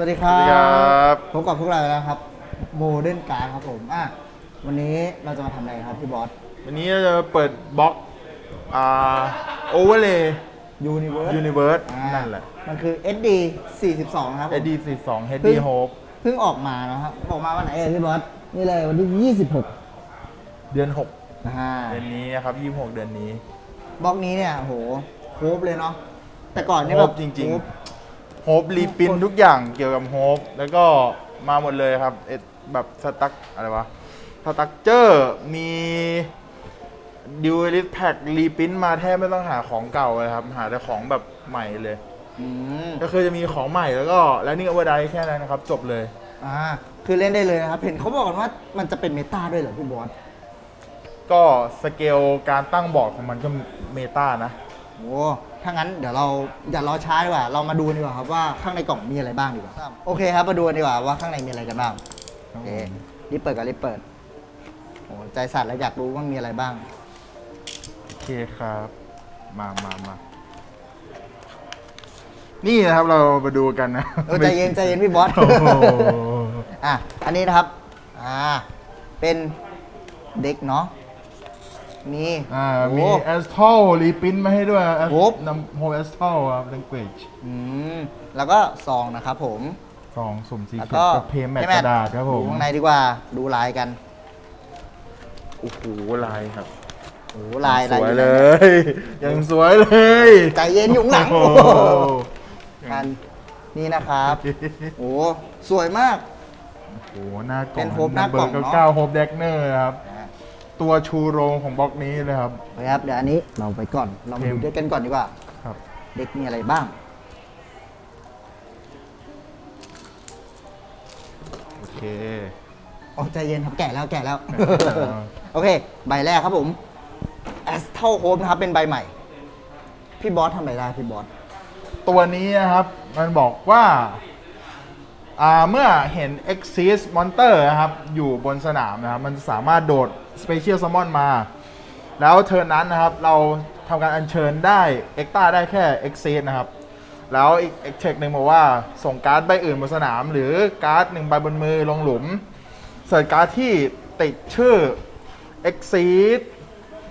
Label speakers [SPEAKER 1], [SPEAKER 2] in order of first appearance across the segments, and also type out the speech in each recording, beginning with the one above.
[SPEAKER 1] สวัสดีครั
[SPEAKER 2] สวัสดีครับ
[SPEAKER 1] บพบกับพวกเราแล้วครับโมเดิร์นการครับผมอะวันนี้เราจะมาทำอะไรครับพี่บอส
[SPEAKER 2] วันนี้เราจะเปิดบล็อกอ่าโอเวอร์เลย์
[SPEAKER 1] ยูนิเวิร์ส
[SPEAKER 2] ยูนิเวิร์สนั่นแหละ
[SPEAKER 1] มันคือ SD 42ครับผม
[SPEAKER 2] AD 42
[SPEAKER 1] เพิ่
[SPEAKER 2] HD
[SPEAKER 1] ง
[SPEAKER 2] Hope
[SPEAKER 1] เพิ่งออกมานะครับ ออกมาวันไหนเอ่ยพี่บอสนี่เลยวันที่ 26
[SPEAKER 2] เดือน
[SPEAKER 1] อ่า
[SPEAKER 2] 6เดือนนี้นะครับ 26 เดือนนี้
[SPEAKER 1] บล็อกนี้เนี่ยโหโฮปเลยเนาะแต่ก่อนเนี่ย
[SPEAKER 2] โฮ
[SPEAKER 1] แบ
[SPEAKER 2] ป
[SPEAKER 1] บ
[SPEAKER 2] จริง
[SPEAKER 1] โฮป
[SPEAKER 2] ๆโฮปรีปินทุกอย่างเกี่ยวกับโฮปแล้วก็มาหมดเลยครับเอ็ดแบบสตั๊กอะไรวะสตั๊กเจอร์มีดิวลิสแพ็กรีปินมาแทบไม่ต้องหาของเก่าเลยครับ หาแต่ของแบบใหม่เลย
[SPEAKER 1] อืม
[SPEAKER 2] ก็คือจะมีของใหม่แล้วก็แล้วนี่โอเวอร์ไดแค่นั้นนะครับ จบเลย
[SPEAKER 1] อ่าคือเล่นได้เลยนะครับ เห็นเขาบอกกันว่ามันจะเป็นเมตาด้วยเหรอพี่บอส
[SPEAKER 2] ก็สเกลการตั้งบอร์ดของมันก็เมตานะ
[SPEAKER 1] โอ้ ถ้างั้นเดี๋ยวเราอย่ารอช้าดีกว่า เรามาดูดีกว่าครับว่าข้างในกล่องมีอะไรบ้างดีกว่า โอเคครับมาดูกันดีกว่าว่าข้างในมีอะไรกันบ้าง โอเครีบเปิดกันรีบเปิด โอ้ใจสั่นแล้วอยากรู้ว่ามีอะไรบ้าง
[SPEAKER 2] โอเคครับ มามามานี่นะครับเรามาดูกันนะ
[SPEAKER 1] เออใจเย็นใจเย็นพี่บอส
[SPEAKER 2] โอ้โห
[SPEAKER 1] อะอันนี้นะครับ อ่า เป็นเด็กเนาะ มี
[SPEAKER 2] อ่า
[SPEAKER 1] โอ้
[SPEAKER 2] มี a s t a l รีพินมาให้ด้วย
[SPEAKER 1] โอ้
[SPEAKER 2] นำโฮ a s t a l ครับ language
[SPEAKER 1] อืมแล้วก็ซองนะครับผม
[SPEAKER 2] สองสุ่มสี
[SPEAKER 1] แล้ว
[SPEAKER 2] เขีย
[SPEAKER 1] ก็
[SPEAKER 2] วกับเพย์แมทกระดาษครับผม
[SPEAKER 1] ดูข้างในดีกว่าดูลายกัน
[SPEAKER 2] โอ้โหลายครับ
[SPEAKER 1] โอ้ลาย
[SPEAKER 2] ส
[SPEAKER 1] ลาย
[SPEAKER 2] วย
[SPEAKER 1] ดี
[SPEAKER 2] เล
[SPEAKER 1] นะ
[SPEAKER 2] ย ยังสวยเลย
[SPEAKER 1] ใจเย็นอยู่ข้างหลัง
[SPEAKER 2] โอ้
[SPEAKER 1] โอ้
[SPEAKER 2] โห
[SPEAKER 1] โหอันนี่นะครับโอ้สวยมาก
[SPEAKER 2] โอ้โหหน้ากล่
[SPEAKER 1] เป็
[SPEAKER 2] อง
[SPEAKER 1] นโฮปหน้ากล่อง
[SPEAKER 2] เบอร์
[SPEAKER 1] เนอะ
[SPEAKER 2] เก้าโฮปเด็กเนอร์ครับ
[SPEAKER 1] อะ
[SPEAKER 2] ตัวชูโรงของบล็อกนี้เลยครับ
[SPEAKER 1] โอเคครับเดี๋ยวอันนี้เราไปก่อนเรามาดู
[SPEAKER 2] เกม
[SPEAKER 1] ด้วยกันก่อนดีกว่า
[SPEAKER 2] ครับ
[SPEAKER 1] เด็กมีอะไรบ้าง
[SPEAKER 2] โอเค
[SPEAKER 1] โอ้ใจเย็นครับแก่แล้วแก่แล้ว
[SPEAKER 2] แล้ว
[SPEAKER 1] โอเค ใบแรกครับผม a s t a l Hope นะครับ เป็นใบใหม่ พี่บอสทำอะไรได้พี่บอส
[SPEAKER 2] ตัวนี้นะครับ มันบอกว่าอ่าเมื่อเห็น Exist Monster นะครับ อยู่บนสนามนะครับ มันสามารถโดด Special Summon มา แล้วเทิร์นนั้นนะครับ เราทำการอัญเชิญได้เอ็กตาได้แค่ Exist นะครับ แล้วอีกเอ็กเทคหนึ่งบอกว่าส่งการ์ดใบอื่นบนสนาม หรือการ์ดหนึ่งใบบนมือลงหลุมเสิร์ชการ์ดที่ติดชื่อ Exceed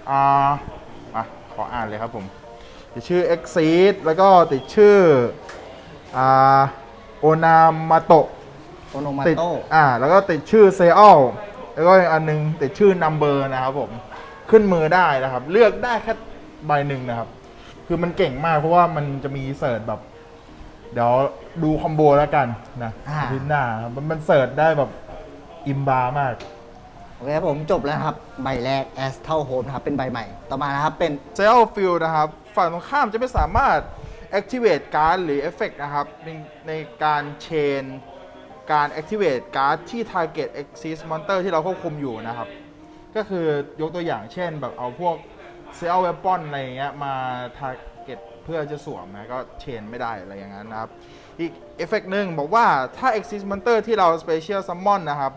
[SPEAKER 2] อ่าอะขออ่านเลยครับผม ติดชื่อ Exceed แล้วก็ติดชื่ออ่าโอนามาโตะ
[SPEAKER 1] โอโนมา
[SPEAKER 2] ติด
[SPEAKER 1] โต
[SPEAKER 2] อ่าแล้วก็ติดชื่อเซอล แล้วก็อีกอันหนึงติดชื่อ Number นะครับผมขึ้นมือได้นะครับ เลือกได้แค่ใบหนึ่งนะครับ คือมันเก่งมากเพราะว่ามันจะมีเสิร์ชแบบ เดี๋ยวดูคอมโบแล้วกันนะ
[SPEAKER 1] อ่า
[SPEAKER 2] พินหน้าครับมันมันเสิร์ชได้แบบอิมบามาก
[SPEAKER 1] โอเคครับผมจบแล้วนะครับ ใบแรก a s t a l Hope นะครับ เป็นใบใหม่ ต่อมานะครับ เป็น
[SPEAKER 2] เซลฟิลนะครับ ฝั่งตรงข้ามจะไม่สามารถ activate การ์ดหรือ effect นะครับในในการเชน การ activate การ์ดที่ target exist monster ที่เราควบคุมอยู่นะครับ ก็คือยกตัวอย่างเช่นแบบเอาพวก s e l weapon อะไรอย่างเงี้ยมา target เพื่อจะสวมนะก็เชนไม่ได้อะไรอย่างนั้นนะครับ อีกเอฟเฟกหนึ่งบอกว่าถ้า exist monster ที่เรา special summon นะครับ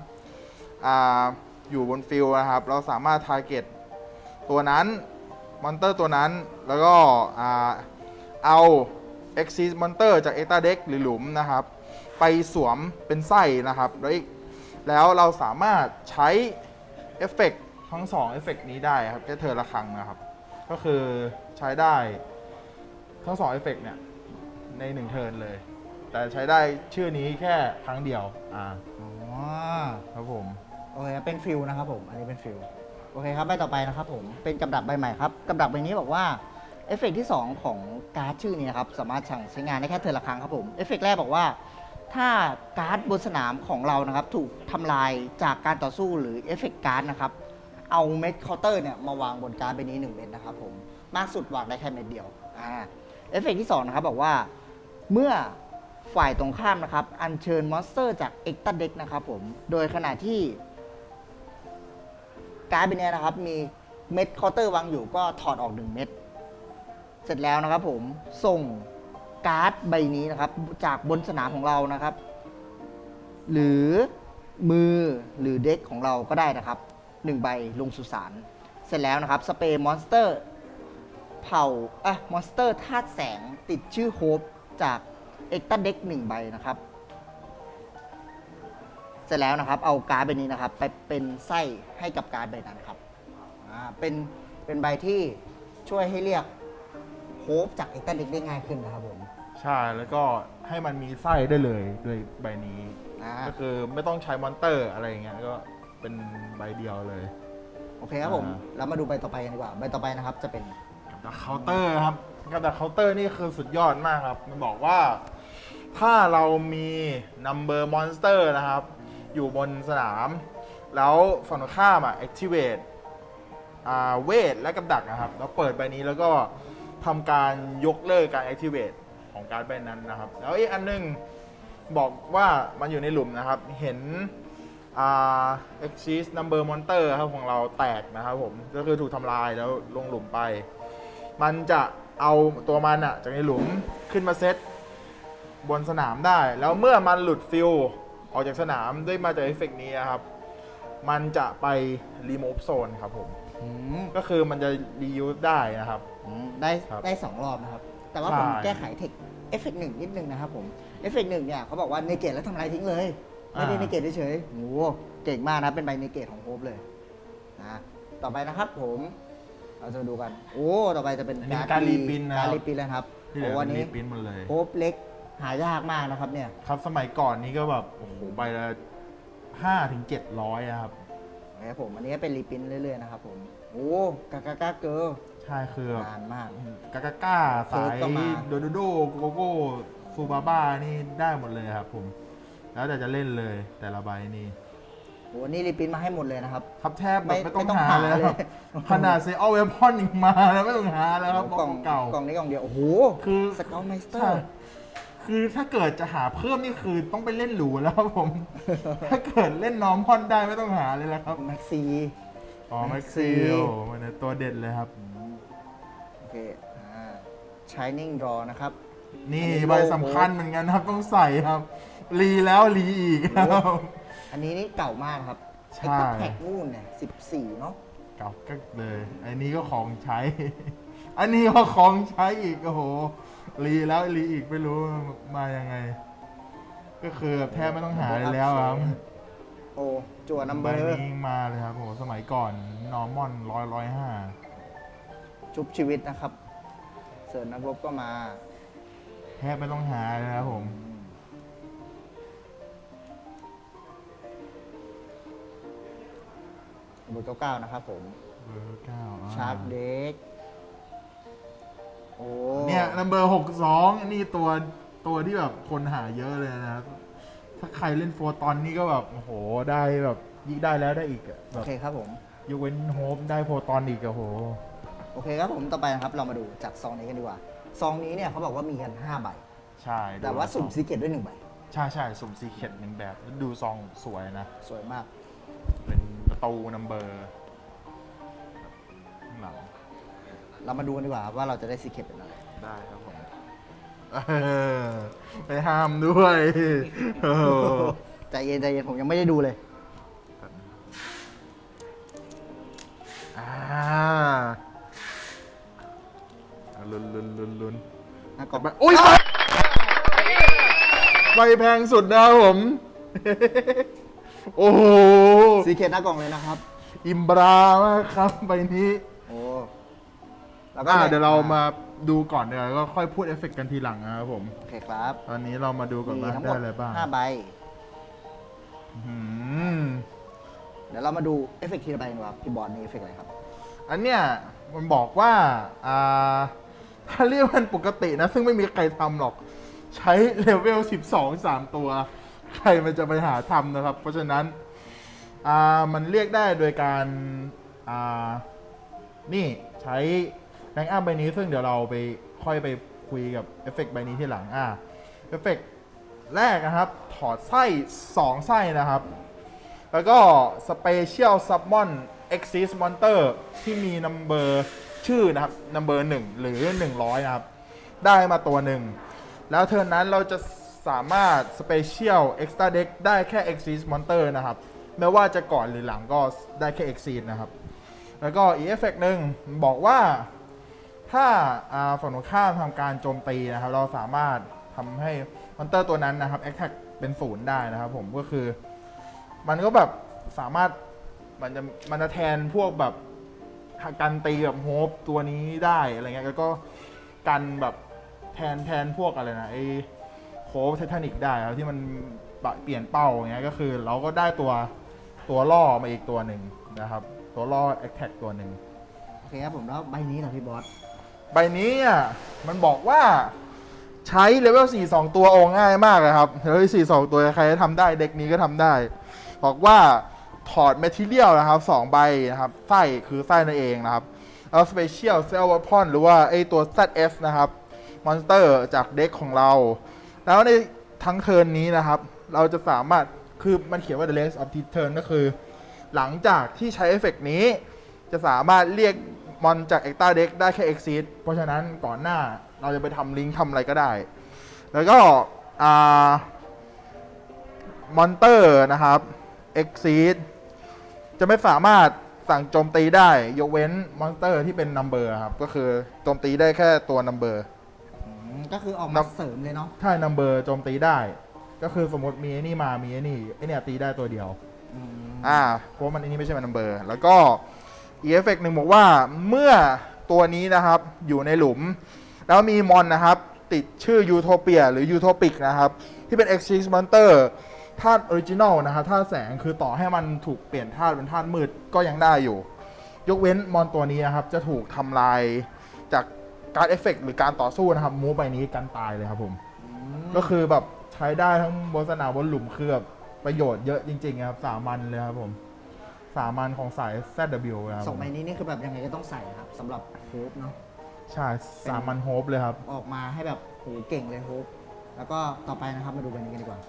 [SPEAKER 2] อาอยู่บนฟิลนะครับ เราสามารถ target ตัวนั้นมอนเตอร์ตัวนั้นแล้วก็อ่าเอา Exist Monster จาก e x t r a Deck หรือหลุมนะครับ ไปสวมเป็นไส้นะครับแล้วอีกแล้วเราสามารถใช้เอฟเฟกต์ทั้งสองเอฟเฟกต์นี้ได้ครับแค่เธอละครั้งนะครับ ก็คือใช้ได้ทั้งสองเอฟเฟกต์เนี่ยในหนึ่งเทิร์นเลย แต่ใช้ได้ชื่อนี้แค่ครั้งเดียวอ่า
[SPEAKER 1] อ๋อ
[SPEAKER 2] ครับผม
[SPEAKER 1] โอเคเป็นฟิลนะครับผม อันนี้เป็นฟิลโอเคครับใบต่อไปนะครับผม เป็นกับดักใบใหม่ครับกับดักใบนี้บอกว่าเอฟเฟกต์ที่ 2 ของการ์ดชื่อนี้นะครับ สามารถสั่งใช้งานได้แค่เทอร์ละครั้งครับผม เอฟเฟกต์แรกบอกว่า ถ้าการ์ดบนสนามของเรานะครับ ถูกทำลายจากการต่อสู้หรือเอฟเฟกต์การ์ดนะครับ เอาเม็ดเคาน์เตอร์เนี่ยมาวางบนการ์ดใบนี้ 1 เม็ดนะครับผมมากสุดวางได้แค่เม็ดเดียวอ่าเอฟเฟกต์ที่ 2 นะครับ บอกว่าเมื่อฝ่ายตรงข้ามนะครับ อัญเชิญมอนสเตอร์จากเอ็กต a เด็กนะครับผม โดยขณะที่ การ์ดใบเนี้ยนะครับ มีเม็ดเคาน์เตอร์วางอยู่ก็ถอดออก 1 เม็ดเสร็จแล้วนะครับผมส่ง การ์ดใบนี้นะครับ จากบนสนามของเรานะครับ หรือมือหรือเด็กของเราก็ได้นะครับ1ใบลงสุสานเสร็จแล้วนะครับสเปรย์มอนสเตอร์เผ่าอะมอนสเตอร์ธาตุแสงติดชื่อโฮปจากเอ็กต a เด็กหนึ่งใบนะครับ เสร็จแล้วนะครับ เอาการ์ดใบนี้นะครับ ไปเป็นไส้ให้กับการ์ดใบนั้นครับอ่าเป็นเป็นใบที่ช่วยให้เรียกโฮปจากเอ็กซ์เล็กได้ง่ายขึ้นนะครับผม
[SPEAKER 2] ใช่แล้วก็ให้มันมีไส้ได้เลยด้วยใบนี้
[SPEAKER 1] อ่า
[SPEAKER 2] ก็คือไม่ต้องใช้มอนเตอร์อะไรอย่างเงี้ยก็เป็นใบเดียวเลย
[SPEAKER 1] โอเคครับผม
[SPEAKER 2] อ่า
[SPEAKER 1] เรามาดูใบต่อไปกันดีกว่าใบต่อไปนะครับจะเป็น
[SPEAKER 2] กับดักเคาน์เตอร์ครับกับดักเคาน์เตอร์นี่คือสุดยอดมากครับ มันบอกว่าถ้าเรามี number monster นะครับ อยู่บนสนาม แล้วฝั่งตรงข้ามอะ activate อ่าเวทและกับดักนะครับ แล้วเปิดใบนี้แล้วก็ทำการยกเลิกการ activate ของการดใบนั้นนะครับ แล้วอีกอันหนึงบอกว่ามันอยู่ในหลุมนะครับ เห็นอ่า exist number monster ครับของเราแตกนะครับผม ก็คือถูกทำลายแล้วลงหลุมไป มันจะเอาตัวมันอะจากในหลุมขึ้นมาเซตบนสนามได้ แล้วเมื่อมันหลุดฟิลออกจากสนามด้วยมาจากเอฟเฟกต์นี้นะครับ มันจะไป remove zone ครับผม
[SPEAKER 1] อืม
[SPEAKER 2] ก็คือมันจะ reuse ได้นะครับ
[SPEAKER 1] อืมได้
[SPEAKER 2] ครับ
[SPEAKER 1] ได้สองรอบนะครับ แต่ว่า
[SPEAKER 2] ใช่
[SPEAKER 1] ผมแก้ไขเทคเอฟเฟกหนึ่งนิดนึงนะครับผมเอฟเฟกหนึ่งเนี่ยเขาบอกว่าเนเกตแล้วทำลายทิ้งเลย ไม่ได้เนเกตเฉยๆโอ้โหเก่งมากนะเป็นใบเนเกตของโฮปเลยนะต่อไปนะครับผมเราจะมาดูกัน โอ้ต่อไปจะเป็น
[SPEAKER 2] อันนี้เป็นการรีปรินท์นะครับ
[SPEAKER 1] การรีปรินท์แล้วนะครับ
[SPEAKER 2] ที่เหลื
[SPEAKER 1] โอ้
[SPEAKER 2] อ
[SPEAKER 1] วั
[SPEAKER 2] เป็นน
[SPEAKER 1] นี้
[SPEAKER 2] รีพินหมดเลย
[SPEAKER 1] โฮปเล็กหายากมากนะครับเนี่ย
[SPEAKER 2] ครับสมัยก่อนนี้ก็แบบโอ้โหใบละห้าถึงเจ็ดร้อยครับ
[SPEAKER 1] นะครับผมอันนี้เป็นรีปรินท์เรื่อยๆนะครับผมโอ้กากากาเกิร์ล
[SPEAKER 2] ใช่คือแบบ
[SPEAKER 1] นานมาก
[SPEAKER 2] กากาก้า
[SPEAKER 1] เคิร์
[SPEAKER 2] สากย
[SPEAKER 1] ก็มา
[SPEAKER 2] โดโดโดโกโก้ฟูบาบ้านี่ได้หมดเลยครับผม แล้วแต่จะเล่นเลยแต่ละใบนี่
[SPEAKER 1] โอ้นี่รีปรินท์มาให้หมดเลยนะครับ
[SPEAKER 2] ครับแทบแบบ
[SPEAKER 1] ไม่
[SPEAKER 2] ไม่ต้อง
[SPEAKER 1] ไม่ต้อง
[SPEAKER 2] หา
[SPEAKER 1] หา
[SPEAKER 2] เลย
[SPEAKER 1] เลย
[SPEAKER 2] ครับขนาดเซอลเวพอนยังมาแล้วไม่ต้องหาแล้วครับบ
[SPEAKER 1] ก
[SPEAKER 2] ล็
[SPEAKER 1] ล่
[SPEAKER 2] อ
[SPEAKER 1] อง
[SPEAKER 2] กเก่า ก
[SPEAKER 1] ล่องนี้กล่องเดียวโอ้โห
[SPEAKER 2] คือ
[SPEAKER 1] สเกลไมสเตอ
[SPEAKER 2] ใช่
[SPEAKER 1] ร์
[SPEAKER 2] คือถ้าเกิดจะหาเพิ่มนี่คือต้องไปเล่นหรูแล้วครับผม ถ้าเกิดเล่นนอมพอนได้ไม่ต้องหาเลยแล้วครับ
[SPEAKER 1] แม็กซี
[SPEAKER 2] อ๋อ
[SPEAKER 1] Maxi
[SPEAKER 2] แม็กซิลมันเป็นตัวเด็ดเลยครับ
[SPEAKER 1] โอเคอ่า Shining Draw นะครับ
[SPEAKER 2] นี่
[SPEAKER 1] อันนี้
[SPEAKER 2] ใบสำคัญเหมือนกันครับต้องใส่ครับ รีแล้วรีอีกครับ
[SPEAKER 1] อันนี้นี่เก่ามากครับ
[SPEAKER 2] ใช่
[SPEAKER 1] ไอ้แพ็กนู่นเนี่ยสิบสี่เนาะ
[SPEAKER 2] เก่าก็เลย อันนี้ก็ของใช้ อันนี้ก็ของใช้อีกโอ้โห รีแล้วรีอีกไม่รู้มายังไง ก็คือแทบไม่ต้องหาเลยแล้วครับ
[SPEAKER 1] โอ้จั่วนัมเบ
[SPEAKER 2] ใบ
[SPEAKER 1] อร์
[SPEAKER 2] นี้มาเลยครับโอ้โหสมัยก่อนนอร์มอนร้อยร้อยห้า
[SPEAKER 1] ชุบชีวิตนะครับ เสริมนักรบก็มา
[SPEAKER 2] แทบไม่ต้องหาเลยครับผม
[SPEAKER 1] เบอร์เก้าๆนะครับผม
[SPEAKER 2] เบอร์เก้าอ่
[SPEAKER 1] ชาร์กเด็ก โอ้
[SPEAKER 2] เนี่ยนัมเบอร์หกสองนี่ตัวตัวที่แบบคนหาเยอะเลยนะครับ ถ้าใครเล่นโฟตอนนี่ก็แบบโอ้โหได้แบบยิ่งได้แล้วได้อีกอะแบ
[SPEAKER 1] โอบเคครับผม
[SPEAKER 2] ยกเว้นโฮปได้โฟตอนอีกอะโอ้โห
[SPEAKER 1] โอเคครับผมต่อไปนะครับเรามาดูจากซองนี้กันดีกว่า ซองนี้เนี่ยเขาบอกว่ามีกัน5ใบ
[SPEAKER 2] ใช่
[SPEAKER 1] แต่ว่าสุ่ม
[SPEAKER 2] ดู
[SPEAKER 1] ซีเกตด้วยหนึ่งใบ
[SPEAKER 2] ใช่ใช่สุ่มซีเคดหนึ่งแบบแล้วดูซองสวยนะ
[SPEAKER 1] สวยมาก
[SPEAKER 2] เป็นประตูนัมเบอร์
[SPEAKER 1] เรามาดูกันดีกว่าว่าเราจะได้ซีเกตเป็นอะไร
[SPEAKER 2] ได้ครับผมเออไปห้ามด้วยโอ้โห
[SPEAKER 1] ใจเย็นใจเย็นผมยังไม่ได้ดูเลย
[SPEAKER 2] อ่าอะลุ้นลุ้นลุ้นลุ้น
[SPEAKER 1] นะกล่อง
[SPEAKER 2] ใบอุ้ยใบใบแพงสุดนะครับผม โอ้โห
[SPEAKER 1] ซีเกตหน้ากล่องเลยนะครับ
[SPEAKER 2] อิมบรามากครับใบนี้
[SPEAKER 1] โอ้ แล้ว
[SPEAKER 2] อ่า
[SPEAKER 1] ได้
[SPEAKER 2] เดี๋ยวเรามาดูก่อนเดี๋ยวก็ค่อยพูดเอฟเฟกต์กันทีหลังนะครับผม
[SPEAKER 1] โอเคครับ
[SPEAKER 2] ตอนนี้เรามาดูก่อน
[SPEAKER 1] มี
[SPEAKER 2] ว่า
[SPEAKER 1] ทั้งหม
[SPEAKER 2] ได้
[SPEAKER 1] ด
[SPEAKER 2] อะไรบ้าง
[SPEAKER 1] ห้าใบ
[SPEAKER 2] อืม
[SPEAKER 1] เดี๋ยวเรามาดูเอฟเฟกต์ทีละใบกันดีกว่าพี่บอลนี่เอฟเฟกต์อะไรครับ
[SPEAKER 2] อันเนี้ยมันบอกว่าอ่าถ้าเรียกมันปกตินะ ซึ่งไม่มีใครทำหรอก ใช้เลเวล 12 3 ตัว ใครมันจะไปหาทำนะครับ เพราะฉะนั้นอ่ามันเรียกได้โดยการอ่านี่ใช้แร งอัพใบนี้ซึ่งเดี๋ยวเราไปค่อยไปคุยกับเอฟเฟกต์ใบนี้ที่หลังอ่าเอฟเฟกต์แรกนะครับ ถอดไส้2ไส้นะครับ แล้วก็ Special Summon Exist Monster ที่มีนัมเบอร์ชื่อนะครับนัมเบอร์1หรือ 100 นะครับ ได้มาตัวหนึ่ง แล้วเทิร์นนั้นเราจะสามารถ Special Extra Deck ได้แค่ Exist Monster นะครับ ไม่ว่าจะก่อนหรือหลังก็ได้แค่ Exist นะครับ แล้วก็อีเอฟเฟกหนึ่งบอกว่า ถ้าฝั่งตรงข้ามทำการโจมตีนะครับ เราสามารถทำให้มอนเตอร์ตัวนั้นนะครับ Attack เป็นศูนย์ได้นะครับผมก็คือ มันก็แบบสามารถมันจะมันจะแทนพวกแบบการตีแบบโฮปตัวนี้ได้อะไรเงี้ยแล้วก็กันแบบแทนแทนพวกอะไรนะไอโคฟไททานิกได้ครับที่มันเปลี่ยนเป้าอย่างเงี้ยก็คือเราก็ได้ตัวตัวล่อมาอีกตัวหนึ่งนะครับ ตัวล่อแอคแท็กตัวหนึ่ง
[SPEAKER 1] โอเคครับผมแล้วใบนี้เหรอพี่บอส
[SPEAKER 2] ใบนี้อะมันบอกว่าใช้เลเวล4 2 ตัวโอง่ายมากเลยครับเลเวล4 2 ตัวใครจะทำได้เด็กนี้ก็ทำได้ บอกว่าถอดแมทเทียลนะครับ2ใบนะครับไส้คือไส้นั่นเองนะครับเอาสเปเชียลเซลล์ว p พอนหรือว่าไอตัว ZS นะครับมอนสเตอร์จากเด็กของเรา แล้วในทั้งเทิร์นนี้นะครับ เราจะสามารถคือมันเขียนว่า the rest of the turn ก็คือ หลังจากที่ใช้เอฟเฟกต์นี้ จะสามารถเรียก มอนจากเอ็กต a าเด็กได้แค่ Exceed เพราะฉะนั้นก่อนหน้าเราจะไปทำลิงก์ทำอะไรก็ได้ แล้วก็อ่ามอนเตอร์นะครับ Exceed จะไม่สามารถสั่งโจมตีได้ ยกเว้นมอนสเตอร์ที่เป็นนัมเบอร์ครับ ก็คือโจมตีได้แค่ตัวนัมเบอร์
[SPEAKER 1] อืมก็คือออก
[SPEAKER 2] นั
[SPEAKER 1] มา
[SPEAKER 2] บ
[SPEAKER 1] เสริมเลยเนาะ
[SPEAKER 2] ถ้านัมเบอร์โจมตีได้ ก็คือสมมติมีไอ้นี่มามีไอ้นี่ไอ้เนี่ยตีได้ตัวเดียว
[SPEAKER 1] อืม
[SPEAKER 2] อ่าเพราะว่ามันอันนี้ไม่ใช่มันนัมเบอร์ แล้วก็ อีเอฟเฟกหนึ่งบอกว่าเมื่อตัวนี้นะครับอยู่ในหลุม แล้วมีมอนนะครับ ติดชื่อยูโทเปียหรือยูโทปิกนะครับ ที่เป็น Exchange Monster ธาตุออริจินอลนะครับธาตุแสงคือต่อให้มันถูกเปลี่ยนธาตุเป็นธาตุมืดก็ยังได้อยู่ ยกเว้นมอนตัวนี้นะครับ จะถูกทำลายจากการเอฟเฟกหรือการต่อสู้นะครับมูฟไปนี้กันตายเลยครับผม ก็คือแบบใช้ได้ทั้งบนสนามบนหลุมคือแบบประโยชน์เยอะจริงๆครับสามัญเลยครับผม สามัญของสาย ZW นะครับ
[SPEAKER 1] สอง
[SPEAKER 2] ผม
[SPEAKER 1] ใบนี้นี่คือแบบยังไงก็ต้องใส่ครับสำหรับโฮปเนาะ
[SPEAKER 2] ใช่สามัญโฮปเลยครับ
[SPEAKER 1] ออกมาให้แบบโหเก่งเลยโฮปแล้วก็ต่อไปนะครับมาดูใบนี้กันดีกว่า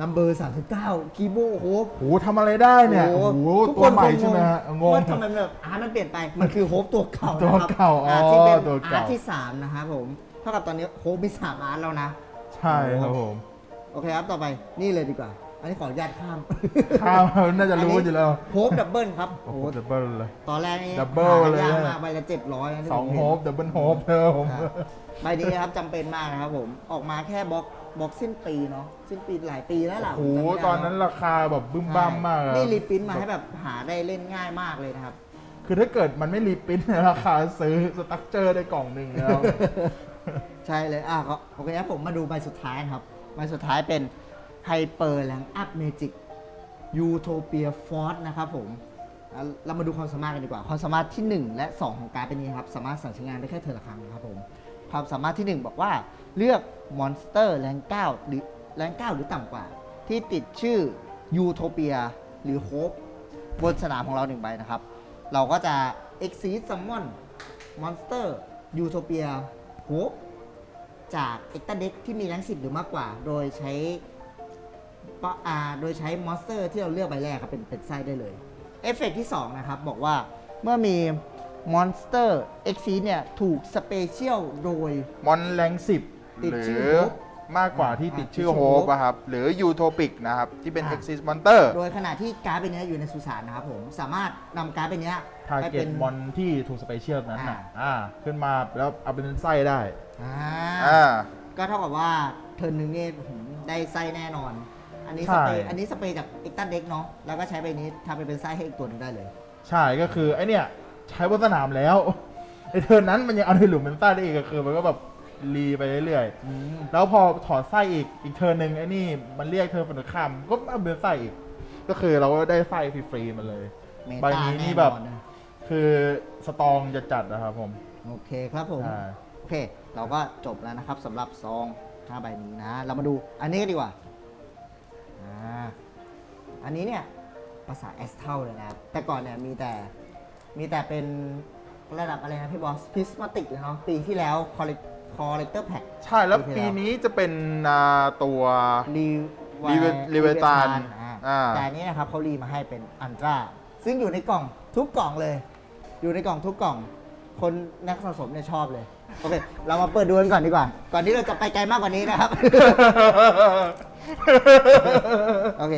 [SPEAKER 1] ลัมเบอร์39คีโบโฮป
[SPEAKER 2] โหทำอะไรได้เนี่ย
[SPEAKER 1] โอ้
[SPEAKER 2] โอ้
[SPEAKER 1] โห
[SPEAKER 2] โห
[SPEAKER 1] ทุก
[SPEAKER 2] ตั
[SPEAKER 1] คว
[SPEAKER 2] ใหม่
[SPEAKER 1] ค
[SPEAKER 2] ใช่ไหมฮะงง
[SPEAKER 1] ว่าทำไมมันแบบอาร์ตมันเปลี่ยนไปมันคือโฮปตัวเก่า
[SPEAKER 2] ตัว
[SPEAKER 1] นะครับ
[SPEAKER 2] เก่าอ๋อ
[SPEAKER 1] ที่เป็น
[SPEAKER 2] ตัวเก่า
[SPEAKER 1] อาร์ตที่3นะครับผมเท่ากับตอนนี้โฮปมี3อาร์ตแล้วนะ
[SPEAKER 2] ใช่ครับผม
[SPEAKER 1] โอเคครับต่อไปนี่เลยดีกว่าอั นนี้ขออนุญาตข้าม
[SPEAKER 2] ข้าวน่าจะรู้อยู่แล้ว
[SPEAKER 1] โฮปดับเบิลครับ
[SPEAKER 2] โอ้
[SPEAKER 1] โอ้
[SPEAKER 2] โห
[SPEAKER 1] โห
[SPEAKER 2] ดับเบิลเลย
[SPEAKER 1] ตอนแรกนี่
[SPEAKER 2] Double
[SPEAKER 1] หา
[SPEAKER 2] เลย
[SPEAKER 1] ยาก
[SPEAKER 2] นะ
[SPEAKER 1] มากใบละเจ็ดร้อยนะที่
[SPEAKER 2] สอง
[SPEAKER 1] ผม
[SPEAKER 2] โฮ
[SPEAKER 1] เห็น
[SPEAKER 2] ปดับเบิลโฮปเธอผม
[SPEAKER 1] ครับใบนี้นะครับจำเป็นมากนะครับผมออกมาแค่บล็อกบล็อกสิ้นปีเนาะสิ้นปีหลายปีแล้วล่ะ
[SPEAKER 2] โอ้โห
[SPEAKER 1] ผมจำไม่ได้
[SPEAKER 2] ตอนนั้นราคาแบบบึ้มบ้ามมากอะ
[SPEAKER 1] นี่รีปรินท์มาให้แบบหาได้เล่นง่ายมากเลยนะครับ
[SPEAKER 2] คือถ้าเกิดมันไม่รีปริ้นท์ราคาซื้อสตั๊กเจอร์ได้กล่องหนึ่งแล้ว
[SPEAKER 1] ใช่เลย อะก็โอเคครับผมมาดูใบสุดท้ายนะครับ ใบสุดท้ายเป็น ไฮเปอร์แลงอัพเมจิกยูโทเปียฟอร์สนะครับผมเรามาดูความสามารถกันดีกว่า ความสามารถที่ 1 และ 2 ของการดเป็นนี้ครับสามารถสั่งใช้งานได้แค่เทอละครั้งนะครับผมความสามารถทีหนึ่1 บอกว่าเลือกมอนสเตอร์แรงเก้าหรือแรงเก้าหรือต่ำกว่า ที่ติดชื่อยูโทเปียหรือโฮปบนสนามของเราหนึ่งใบนะครับ เราก็จะ Exceed Summon Monster Utopia Hope จากเอ็กต a เด็กที่มีแรงสิบหรือมากกว่า โดยใช้ ปะอ่าโดยใช้มอนสเตอร์ที่เราเลือกใบแรกครับเป็นเป็นไส้ได้เลยเอฟเฟกที่2นะครับบอกว่าเมื่อมีมอนสเตอร์เอ็กซีเนี่ยถูกสเปเชียลโดย
[SPEAKER 2] มอนแรงสิบ
[SPEAKER 1] ติด
[SPEAKER 2] หรื
[SPEAKER 1] ชื่อ
[SPEAKER 2] อ
[SPEAKER 1] Hope
[SPEAKER 2] มากกว่าที่ติดชื่อ
[SPEAKER 1] อ่า
[SPEAKER 2] โฮ
[SPEAKER 1] ติดชื่อ
[SPEAKER 2] ป
[SPEAKER 1] Hope
[SPEAKER 2] อะครับ หรือยูโทปิกนะครับ ที่เป็น
[SPEAKER 1] อ่า
[SPEAKER 2] Exist Monster
[SPEAKER 1] โดยขณะที่การ์ดเป็นเนี้ยอยู่ในสุสานนะครับผม สามารถนำการ์ดเป็นเนี้ย
[SPEAKER 2] ทา
[SPEAKER 1] ไป
[SPEAKER 2] เก็
[SPEAKER 1] เป็
[SPEAKER 2] ต
[SPEAKER 1] น
[SPEAKER 2] มอนที่ถูกสเปเชียลนั้นน่ะ
[SPEAKER 1] อ่า
[SPEAKER 2] อ่า ขึ้นมาแล้วเอาเป็นไส้ได้
[SPEAKER 1] อ่า
[SPEAKER 2] อ่า
[SPEAKER 1] ก็เท่ากับว่าเทิร์นหนึ่งเนี่ยผมได้ไส้แน่นอน อันนี้
[SPEAKER 2] ใช่
[SPEAKER 1] สเปรย์อันนี้สเปรย์จากเอ็กตันเด็กเนาะแล้วก็ใช้ใบนี้ทำไปเป็นไส้ให้อีกตัวหนึงได้เลย
[SPEAKER 2] ใช่ก็คือไอเนี่ยใช้บนสนามแล้วไอเทิร์นนั้นมันยังเอาในหลุมเป็นไส้ได้อีกก็คือมันก็แบบรีไปเรื่อยๆแล้วพอถอดไส้อีกอีกเทิร์นหนึ่งไอ้นี่มันเรียกเทิร์นฝันข้ามก็เอาเป็นไส้อีก ก็คือเราก็ได้ไส้ฟรีๆมาเลย
[SPEAKER 1] เม
[SPEAKER 2] ใบ
[SPEAKER 1] ตา
[SPEAKER 2] นี้
[SPEAKER 1] แน่
[SPEAKER 2] นี่
[SPEAKER 1] น
[SPEAKER 2] แบบ
[SPEAKER 1] อนนะ
[SPEAKER 2] คือสตรองจะจัดนะครับผม
[SPEAKER 1] โอเคครับผม
[SPEAKER 2] ใช่
[SPEAKER 1] โอเค เราก็จบแล้วนะครับสำหรับซอง5ใบนี้นะ เรามาดูอันนี้กันดีกว่า อ่าอันนี้เนี่ยภาษาแอสเทลเลยนะครับแต่ก่อนเนี่ยมีแต่มีแต่เป็นระดับอะไรนะพี่บอสพิสมาติกเลยเนาะปีที่แล้วคอลคอเลกเตอร์แพ็ค
[SPEAKER 2] ใช่แล้ว
[SPEAKER 1] ปี
[SPEAKER 2] ปี
[SPEAKER 1] ที่แล้ว
[SPEAKER 2] นี้จะเป็นอ่าตัว
[SPEAKER 1] รี
[SPEAKER 2] Levi- Leviathan อ่า
[SPEAKER 1] แต่อันนี้นะครับเขารีมาให้เป็นอันตราซึ่งอยู่ในกล่องทุกกล่องเลย อยู่ในกล่องทุกกล่อง คนนักสะสมเนี่ยชอบเลย โอเค เรามาเปิดดูกันก่อนดีกว่า ก่อนที่เราจะไปไกลมากกว่านี้นะครับ โอเค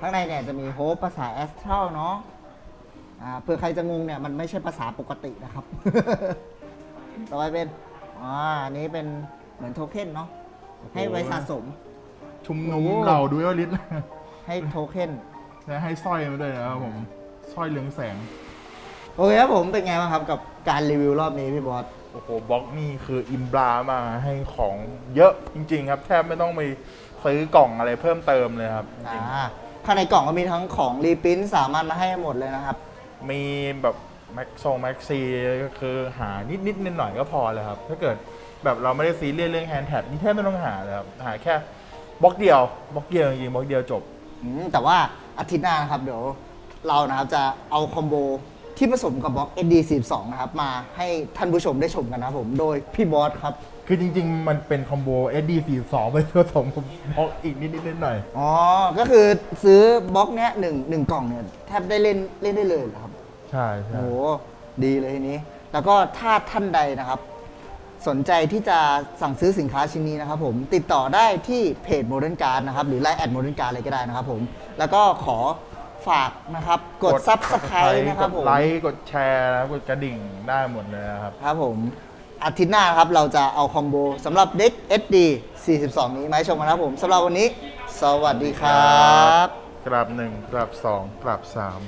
[SPEAKER 1] ข้างในเนี่ยจะมีโฮปภาษาแอสทรัลเนาะอ่าเผื่อใครจะงงเนี่ยมันไม่ใช่ภาษาปกตินะครับ ต่อไปเป็น อ่าอันนี้เป็นเหมือนโทเค็นเนาะ ให้ไว้สะสม
[SPEAKER 2] ชุมนุม
[SPEAKER 1] โอ้
[SPEAKER 2] เหล่าดูยอลิส
[SPEAKER 1] ให้โทเค็น
[SPEAKER 2] และให้สร้อยมาด้วยนะครับผมสร้อยเรืองแสง
[SPEAKER 1] โอเคครับผมเป็นไงบ้างครับกับการรีวิวรอบนี้พี่บอส
[SPEAKER 2] โอ้โหบล็อกนี่คืออิมบรามาให้ของเยอะจริง ๆ ครับ แทบไม่ต้องไปซื้อกล่องอะไรเพิ่มเติมเลยครับจริง
[SPEAKER 1] อ่าข้างในกล่องก็มีทั้งของรีพินสามารถมาให้หมดเลยนะครับ
[SPEAKER 2] มีแบบแม็กโซแม็กซีก็คือหานิดนิดนิดหน่อยๆก็พอเลยครับ ถ้าเกิดแบบเราไม่ได้ซีเรียสเรื่องแฮนด์แท็บนี่แทบไม่ต้องหาเลยครับหาแค่บล็อกเดียวบล็อกเดียวจริงๆบล็อกเดียวจบ
[SPEAKER 1] อืมแต่ว่าอาทิตย์หน้านะครับ เดี๋ยวเรานะครับจะเอาคอมโบ ที่ผสมกับบล็อก ND42 นะครับ มาให้ท่านผู้ชมได้ชมกันนะครับผมโดยพี่บอสครับ
[SPEAKER 2] คือจริง ๆ มันเป็นคอมโบ SD42 ไปผสมกับบล็อกอีกนิดนิดนิดหน่อย
[SPEAKER 1] อ๋อ ก็คือซื้อบล็อกเนี้ยหนึ่งหนึ่งกล่องเนี่ยแทบได้เล่นเล่นได้เลยเหรอครับ
[SPEAKER 2] ใช่ใช่
[SPEAKER 1] โอ้โหดีเลยทีนี้ แล้วก็ถ้าท่านใดนะครับ สนใจที่จะสั่งซื้อสินค้าชิ้นนี้นะครับผมติดต่อได้ที่เพจ Modern Card นะครับ หรือ Line แอด Modern Card อะไรก็ได้นะครับผม แล้วก็ขอ ฝากนะครับ กด Subscribe นะครับผม
[SPEAKER 2] กดไลค์กดแชร์แล้วกดกระดิ่งได้หมดเลยนะครับ
[SPEAKER 1] ครับผมอาทิตย์หน้านะครับเราจะเอาคอมโบสำหรับเด็ก SD 42 นี้มาให้ชมกันนะครับผมสำหรับวันนี้ สวัสดีครับ
[SPEAKER 2] กราบหนึ่งกราบสองกราบสาม